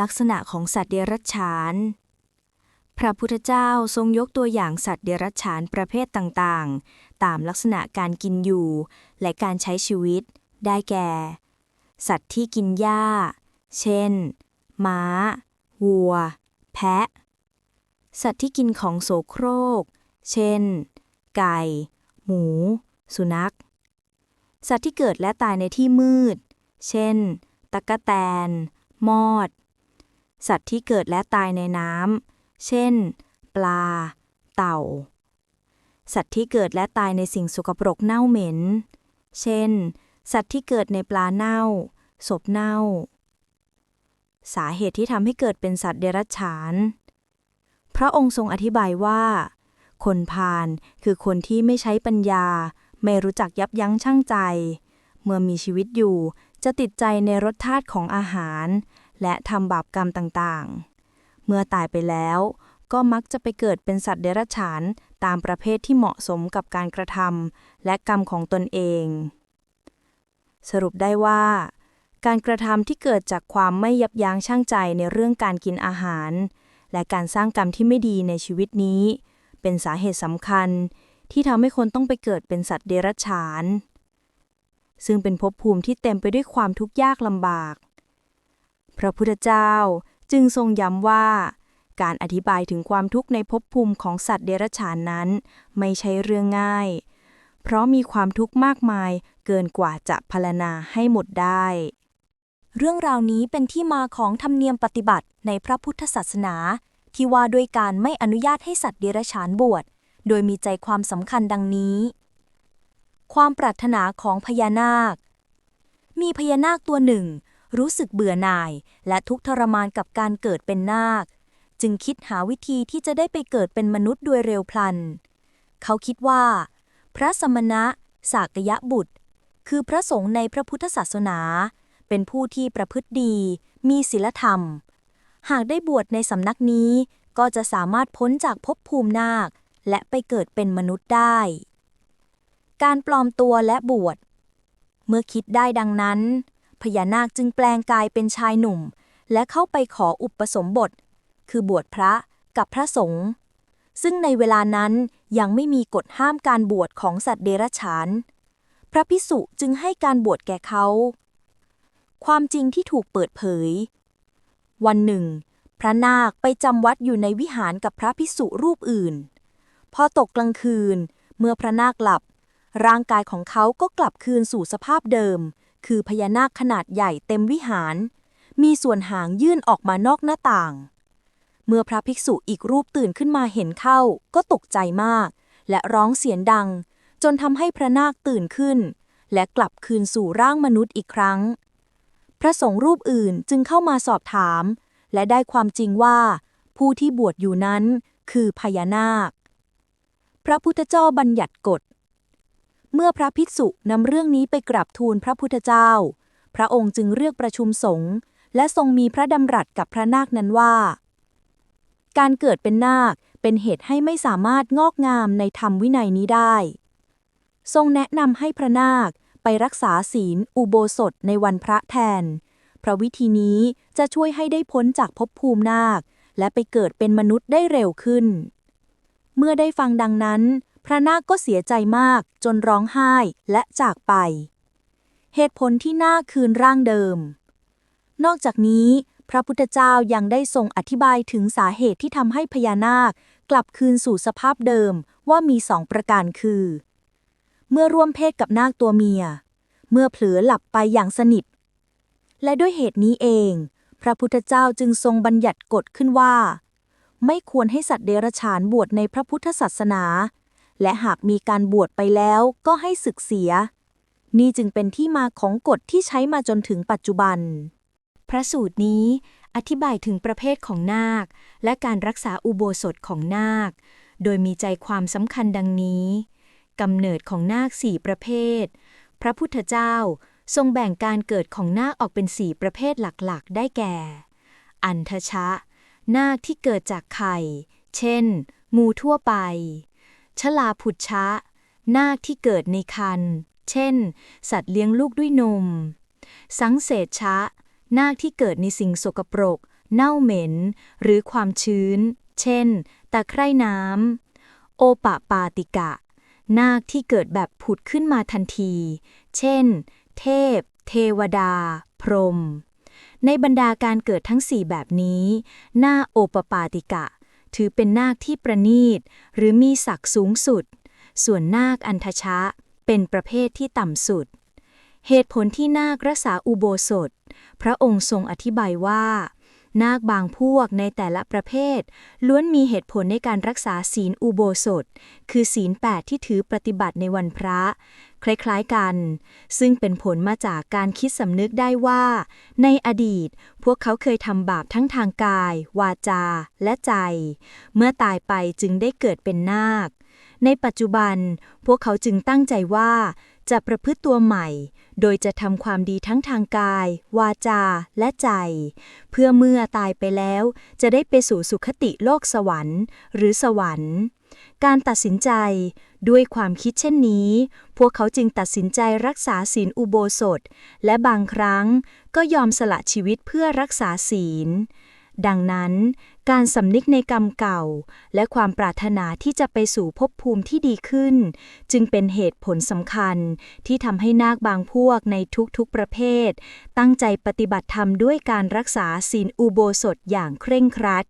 ลักษณะของสัตว์เดรัจฉาน พระพุทธเจ้าทรงยกตัวอย่างสัตว์เดรัจฉานประเภทต่างๆ ตามลักษณะการกินอยู่ และการใช้ชีวิต ได้แก่ สัตว์ที่กินหญ้า เช่น ม้า วัว แพะ สัตว์ที่กินของโสโครก เช่น ไก่ หมู สุนัข สัตว์ที่เกิดและตายในที่มืด เช่น ตะกะแตน มอด สัตว์ที่เกิดและตายในน้ำ เช่น ปลา เต่า สัตว์ที่เกิดและตายในสิ่งสกปรกเน่าเหม็น เช่น สัตว์ที่เกิดในปลาเน่า ศพเน่า สาเหตุที่ทำให้เกิดเป็นสัตว์เดรัจฉาน พระองค์ทรงอธิบายว่า คนพาลคือคนที่ไม่ใช้ปัญญา ไม่รู้จักยับยั้งชั่งใจ เมื่อมีชีวิตอยู่จะติดใจในรสชาติของอาหาร และทำบาปกรรมต่างๆ เมื่อตายไปแล้ว ก็มักจะไปเกิดเป็นสัตว์เดรัจฉานตามประเภทที่เหมาะสมกับการกระทำและกรรมของตนเอง สรุปได้ว่า การกระทำที่เกิดจากความไม่ยับยั้งชั่งใจในเรื่องการกินอาหาร และการสร้างกรรมที่ไม่ดีในชีวิตนี้ เป็นสาเหตุสำคัญที่ทำให้คนต้องไปเกิดเป็นสัตว์เดรัจฉาน ซึ่งเป็นภพภูมิที่เต็มไปด้วยความทุกข์ยากลำบาก พระพุทธเจ้าจึงทรงย้ำว่า การอธิบายถึงความทุกข์ในภพภูมิของสัตว์เดรัจฉานนั้น ไม่ใช่เรื่องง่าย เพราะมีความทุกข์มากมายเกินกว่าจะพรรณนาให้หมดได้ เรื่องราวนี้เป็นที่มาของธรรมเนียมปฏิบัติในพระพุทธศาสนา ที่ว่าด้วยการไม่อนุญาตให้สัตว์เดรัจฉานบวช โดยมีใจความสำคัญดังนี้ ความปรารถนาของพญานาค มีพญานาคตัวหนึ่ง รู้สึกเบื่อหน่าย และทุกข์ทรมานกับการเกิดเป็นนาค จึงคิดหาวิธีที่จะได้ไปเกิดเป็นมนุษย์โดยเร็วพลัน เขาคิดว่า พระสมณะ สากยะบุตร คือพระสงฆ์ในพระพุทธศาสนา เป็นผู้ที่ประพฤติดี มีศีลธรรม หากได้บวชในสำนักนี้ก็จะสามารถพ้นจากภพภูมินาค และไปเกิดเป็นมนุษย์ได้ การปลอมตัวและบวช เมื่อคิดได้ดังนั้น พญานาคจึงแปลงกายเป็นชายหนุ่ม และเข้าไปขออุปสมบท คือบวชพระกับพระสงฆ์ซึ่งในเวลานั้นยังไม่มีกฎห้ามการบวชของสัตว์เดรัจฉาน พระพิสุจึงให้การบวชแก่เขา ความจริงที่ถูกเปิดเผย วันหนึ่ง พระนาคไปจำวัดอยู่ในวิหารกับพระพิสุรูปอื่น พอตกกลางคืน เมื่อพระนาคหลับ ร่างกายของเขาก็กลับคืนสู่สภาพเดิม คือพญานาคขนาดใหญ่เต็มวิหาร มีส่วนหางยื่นออกมานอกหน้าต่าง เมื่อพระภิกษุอีกรูปตื่นขึ้นมาเห็นเข้า ก็ตกใจมาก และร้องเสียงดัง จนทำให้พระนาคตื่นขึ้น และกลับคืนสู่ร่างมนุษย์อีกครั้ง พระสงฆ์รูปอื่นจึงเข้ามาสอบถาม และได้ความจริงว่า ผู้ที่บวชอยู่นั้นคือพญานาค พระพุทธเจ้าบัญญัติกฎ เมื่อพระภิกษุนำเรื่องนี้ไปกราบทูลพระพุทธเจ้า พระองค์จึงเรียกประชุมสงฆ์และทรงมีพระดำรัสกับพระนาคนั้นว่า การเกิดเป็นนาคเป็นเหตุให้ไม่สามารถงอกงามในธรรมวินัยนี้ได้ ทรงแนะนำให้พระนาคไปรักษาศีลอุโบสถในวันพระแทน เพราะวิธีนี้จะช่วยให้ได้พ้นจากภพภูมินาค และไปเกิดเป็นมนุษย์ได้เร็วขึ้น เมื่อได้ฟังดังนั้น พระนาคก็เสียใจมากจนร้องไห้และจากไป เหตุผลที่นาคคืนร่างเดิม นอกจากนี้ พระพุทธเจ้ายังได้ทรงอธิบายถึงสาเหตุที่ทำให้พญานาค กลับคืนสู่สภาพเดิมว่ามีสองประการคือ เมื่อร่วมเพศกับนาคตัวเมีย เมื่อเผลอหลับไปอย่างสนิท และด้วยเหตุนี้เอง พระพุทธเจ้าจึงทรงบัญญัติกฎขึ้นว่า ไม่ควรให้สัตว์เดรัจฉานบวชในพระพุทธศาสนา และหากมีการบวชไปแล้วก็ให้ศึกเสีย นี่จึงเป็นที่มาของกฎที่ใช้มาจนถึงปัจจุบัน พระสูตรนี้อธิบายถึงประเภทของนาค และการรักษาอุโบสถของนาค โดยมีใจความสำคัญดังนี้กำเนิดของนาคสี่ประเภท พระพุทธเจ้าทรงแบ่งการเกิดของนาคออกเป็นสี่ประเภทหลักๆ ได้แก่ อันทชะ นาคที่เกิดจากไข่ เช่น งูทั่วไป ชลาพุดชชะนาคที่เกิดในครรภ์เช่น สัตว์เลี้ยงลูกด้วยนม สังเสชะนาคที่เกิดในสิ่งสกปรก เน่าเหม็น หรือความชื้น เช่น ตะไคร่น้ำ โอปะปาติกะ นาคที่เกิดแบบผุดขึ้นมาทันที เช่น เทพ เทวดา พรหมในบรรดาการเกิดทั้งสี่แบบนี้ หน้าโอปปาติกะ ถือเป็นนาคที่ประณีต หรือมีศักดิ์สูงสุด ส่วนนาคอันทชะ เป็นประเภทที่ต่ำสุด เหตุผลที่นาครักษาอุโบสถ พระองค์ทรงอธิบายว่า นาคบางพวกในแต่ละประเภท ล้วนมีเหตุผลในการรักษาศีลอุโบสถ คือศีลแปดที่ถือปฏิบัติในวันพระ คล้ายๆกัน ซึ่งเป็นผลมาจากการคิดสำนึกได้ว่า ในอดีต พวกเขาเคยทำบาปทั้งทางกาย วาจา และใจ เมื่อตายไปจึงได้เกิดเป็นนาค ในปัจจุบัน พวกเขาจึงตั้งใจว่า จะประพฤติตัวใหม่ โดยจะทำความดีทั้งทางกาย วาจา และใจ เพื่อเมื่อตายไปแล้ว จะได้ไปสู่สุคติโลกสวรรค์ หรือสวรรค์ การตัดสินใจด้วยความคิดเช่นนี้ พวกเขาจึงตัดสินใจรักษาศีลอุโบสถ และบางครั้งก็ยอมสละชีวิตเพื่อรักษาศีล ดังนั้น การสำนึกในกรรมเก่า และความปรารถนาที่จะไปสู่ภพภูมิที่ดีขึ้น จึงเป็นเหตุผลสำคัญที่ทำให้นาคบางพวกในทุกๆประเภท ตั้งใจปฏิบัติธรรมด้วยการรักษาศีลอุโบสถอย่างเคร่งครัด